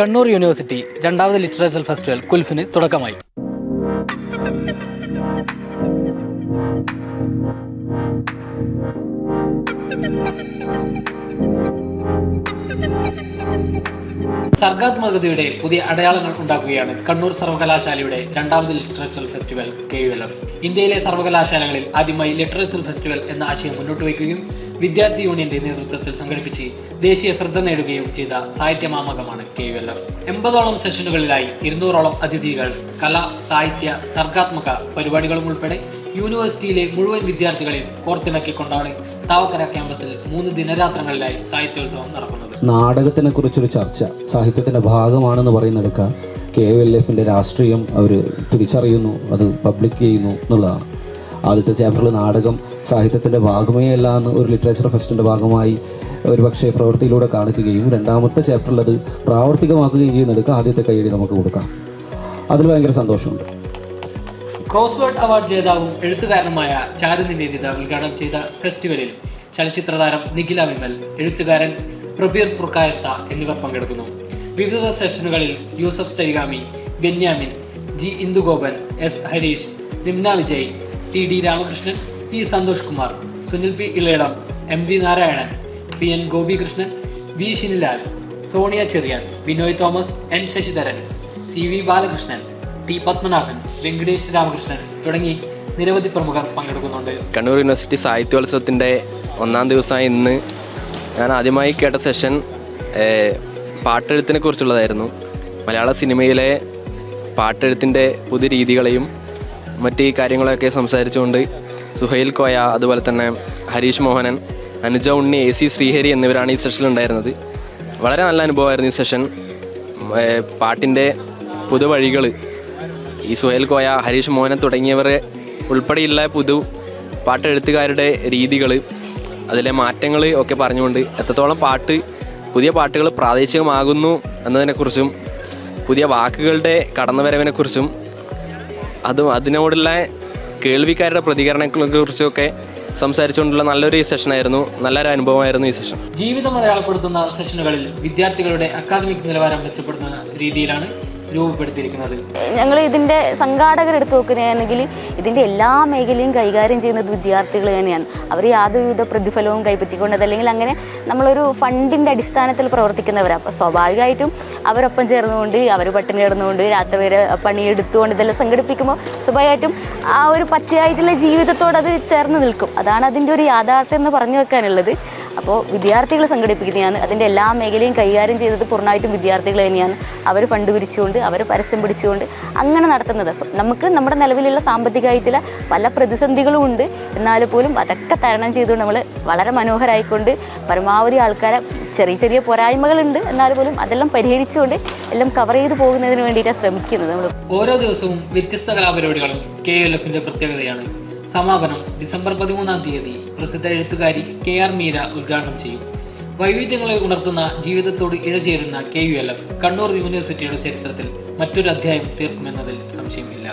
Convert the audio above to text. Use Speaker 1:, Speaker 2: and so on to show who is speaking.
Speaker 1: Kannur university രണ്ടാമത് literature festival കുൽഫിന് തുടക്കമായി. സർഗാത്മകതയുടെ പുതിയ അടയാളങ്ങൾ ഉണ്ടാക്കുകയാണ് കണ്ണൂർ സർവകലാശാലയുടെ രണ്ടാമത് literature festival K U L F ഇന്ത്യയിലെ സർവകലാശാലകളിൽ ആദ്യമായി ലിറ്ററേച്ചർ ഫെസ്റ്റിവൽ എന്ന ആശയം മുന്നോട്ട് വയ്ക്കുകയും വിദ്യാർത്ഥി യൂണിയന്റെ നേതൃത്വത്തിൽ സംഘടിപ്പിച്ച് ദേശീയ ശ്രദ്ധ നേടുകയും ചെയ്ത സാഹിത്യമാമകമാണ് കെ യു എൽ എഫ് എൺപതോളം സെഷനുകളിലായി ഇരുന്നൂറോളം അതിഥികൾ കല സാഹിത്യ സർഗാത്മക പരിപാടികളും ഉൾപ്പെടെ യൂണിവേഴ്സിറ്റിയിലെ മുഴുവൻ വിദ്യാർത്ഥികളെയും കോർത്തിണക്കിക്കൊണ്ടാണ് താവക്കര ക്യാമ്പസിൽ മൂന്ന് ദിനരാത്രങ്ങളിലായി സാഹിത്യോത്സവം നടക്കുന്നത്.
Speaker 2: നാടകത്തിനെ കുറിച്ചൊരു ചർച്ച സാഹിത്യത്തിന്റെ ഭാഗമാണെന്ന് പറയുന്നെടുക്ക കെ എൽ എഫിന്റെ രാഷ്ട്രീയം അവർ തിരിച്ചറിയുന്നു അത് പബ്ലിക് ചെയ്യുന്നു എന്നുള്ളതാണ്. ആദ്യത്തെ ചാപ്റ്ററിൽ നാടകം സാഹിത്യത്തിന്റെ ഭാഗമേ അല്ല എന്ന് ഒരു ലിറ്ററേച്ചർ ഫെസ്റ്റിന്റെ ഭാഗമായി ഒരു പക്ഷേ പ്രവൃത്തിയിലൂടെ കാണിക്കുകയും രണ്ടാമത്തെ ചാപ്റ്ററിൽ അത് പ്രാവർത്തികമാക്കുകയും ചെയ്യുന്നെടുക്ക ആദ്യത്തെ കൈയടി നമുക്ക് കൊടുക്കാം. അതിൽ ഭയങ്കര സന്തോഷമുണ്ട്.
Speaker 1: ക്രോസ് വേർഡ് അവാർഡ് ജേതാവും എഴുത്തുകാരനുമായ ചാരു നിവേദിത ഉദ്ഘാടനം ചെയ്ത ഫെസ്റ്റിവലിൽ ചലച്ചിത്ര താരം നിഖില വിമൽ എഴുത്തുകാരൻ പ്രബീർ പുർക്കായസ്ത എന്നിവർ പങ്കെടുക്കുന്നു. വിവിധ സെഷനുകളിൽ Yusuf സ്റ്റൈഗാമി Benyamin G Indugopan S Harish Nimna Vijay T D Ramakrishnan P Santhosh Kumar Sunil P Elayidam M V Narayanan P N Gopikrishnan V Shinilal Sonia Cherian Binoy Thomas N Sasidharan C V Balakrishnan T Padmanabhan Venkatesh Ramakrishnan തുടങ്ങി നിരവധി പ്രമുഖർ പങ്കെടുക്കുന്നുണ്ട്.
Speaker 3: Kannur university സാഹിത്യോത്സവത്തിന്റെ ഒന്നാം ദിവസമായ ഇന്ന് ഞാൻ ആദ്യമായി കേട്ട സെഷൻ പാട്ടെഴുത്തിനെ കുറിച്ചുള്ളതായിരുന്നു. മലയാള സിനിമയിലെ പാട്ടെഴുത്തിന്റെ പുതിയ രീതികളെയും മറ്റ് കാര്യങ്ങളൊക്കെ സംസാരിച്ചുകൊണ്ട് സുഹൈൽ കോയ അതുപോലെ തന്നെ ഹരീഷ് മോഹനൻ അനുജ ഉണ്ണി എ സി ശ്രീഹരി എന്നിവരാണ് ഈ സെഷനിൽ ഉണ്ടായിരുന്നത്. വളരെ നല്ല അനുഭവമായിരുന്നു ഈ സെഷൻ. പാട്ടിന്റെ പുതുവഴികൾ ഈ സുഹേൽ കോയ ഹരീഷ് മോഹനൻ തുടങ്ങിയവർ ഉൾപ്പെടെയുള്ള പുതു പാട്ടെഴുത്തുകാരുടെ രീതികൾ അതിലെ മാറ്റങ്ങൾ ഒക്കെ പറഞ്ഞുകൊണ്ട് എത്രത്തോളം പാട്ട് പുതിയ പാട്ടുകൾ പ്രാദേശികമാകുന്നു എന്നതിനെക്കുറിച്ചും പുതിയ വാക്കുകളുടെ കടന്നുവരവിനെക്കുറിച്ചും അതും അതിനോടുള്ള കേൾവിക്കാരുടെ പ്രതികരണങ്ങളെക്കുറിച്ചൊക്കെ സംസാരിച്ചുകൊണ്ടുള്ള നല്ലൊരു സെഷനായിരുന്നു നല്ലൊരു അനുഭവമായിരുന്നു ഈ സെഷൻ
Speaker 1: ജീവിതം അടയാളപ്പെടുത്തുന്ന സെഷനുകളിൽ വിദ്യാർത്ഥികളുടെ അക്കാദമിക് നിലവാരം മെച്ചപ്പെടുത്തുന്ന രീതിയിലാണ് രൂപപ്പെടുത്തിയിരിക്കുന്നത്?
Speaker 4: ഞങ്ങൾ ഇതിന്റെ എടുത്തു നോക്കുകയാണെങ്കിൽ ഇതിന്റെ എല്ലാ മേഖലയും കൈകാര്യം ചെയ്യുന്നത് വിദ്യാർത്ഥികൾ തന്നെയാണ്. അവർ യാതൊരുവിധ പ്രതിഫലവും കൈപ്പറ്റിക്കൊണ്ട് അതല്ലെങ്കിൽ അങ്ങനെ നമ്മളൊരു ഫണ്ടിന്റെ അടിസ്ഥാനത്തിൽ പ്രവർത്തിക്കുന്നവരാണ് അപ്പോൾ സ്വാഭാവികമായിട്ടും അവരൊപ്പം ചേർന്നുകൊണ്ട് അവർ പട്ടിണി കിടന്നുകൊണ്ട് രാത്രി വരെ പണിയെടുത്തുകൊണ്ട് ഇതെല്ലാം സംഘടിപ്പിക്കുമ്പോൾ സ്വാഭാവികമായിട്ടും ആ ഒരു പച്ചയായിട്ടുള്ള ജീവിതത്തോട് അത് ചേർന്ന് നിൽക്കും. അതാണ് അതിന്റെ ഒരു യാഥാർത്ഥ്യം എന്ന് പറഞ്ഞു വെക്കാനുള്ളത്. അപ്പോൾ വിദ്യാർത്ഥികൾ സംഘടിപ്പിക്കുന്നതാണ്. അതിന്റെ എല്ലാ മേഖലയും കൈകാര്യം ചെയ്തത് പൂർണമായിട്ടും വിദ്യാർത്ഥികൾ തന്നെയാണ്. അവർ ഫണ്ട് പിരിച്ചുകൊണ്ട് അവർ പരസ്യം പിടിച്ചുകൊണ്ട് അങ്ങനെ നടത്തുന്നത്. നമുക്ക് നമ്മുടെ നിലവിലുള്ള സാമ്പത്തികമായിട്ടുള്ള പല പ്രതിസന്ധികളും ഉണ്ട്. എന്നാൽ പോലും അതൊക്കെ തരണം ചെയ്തുകൊണ്ട് നമ്മൾ വളരെ മനോഹരമായിക്കൊണ്ട് പരമാവധി ആൾക്കാരെ ചെറിയ ചെറിയ പോരായ്മകളുണ്ട്. എന്നാൽ പോലും അതെല്ലാം പരിഹരിച്ചുകൊണ്ട് എല്ലാം കവർ ചെയ്ത് പോകുന്നതിന് വേണ്ടിയിട്ടാണ് ശ്രമിക്കുന്നത് നമ്മൾ
Speaker 1: ഓരോ ദിവസവും വ്യത്യസ്ത കലാപരിപാടികളും കെ എൽ എഫിന്റെ പ്രത്യേകതയാണ്. സമാപനം ഡിസംബർ പതിമൂന്നാം തീയതി പ്രസിദ്ധ എഴുത്തുകാരി കെ ആർ മീര ഉദ്ഘാടനം ചെയ്യും. വൈവിധ്യങ്ങളെ ഉണർത്തുന്ന ജീവിതത്തോട് ഇഴചേരുന്ന K U L F Kannur യൂണിവേഴ്സിറ്റിയുടെ ചരിത്രത്തിൽ മറ്റൊരു അധ്യായം തീർക്കുമെന്നതിൽ സംശയമില്ല.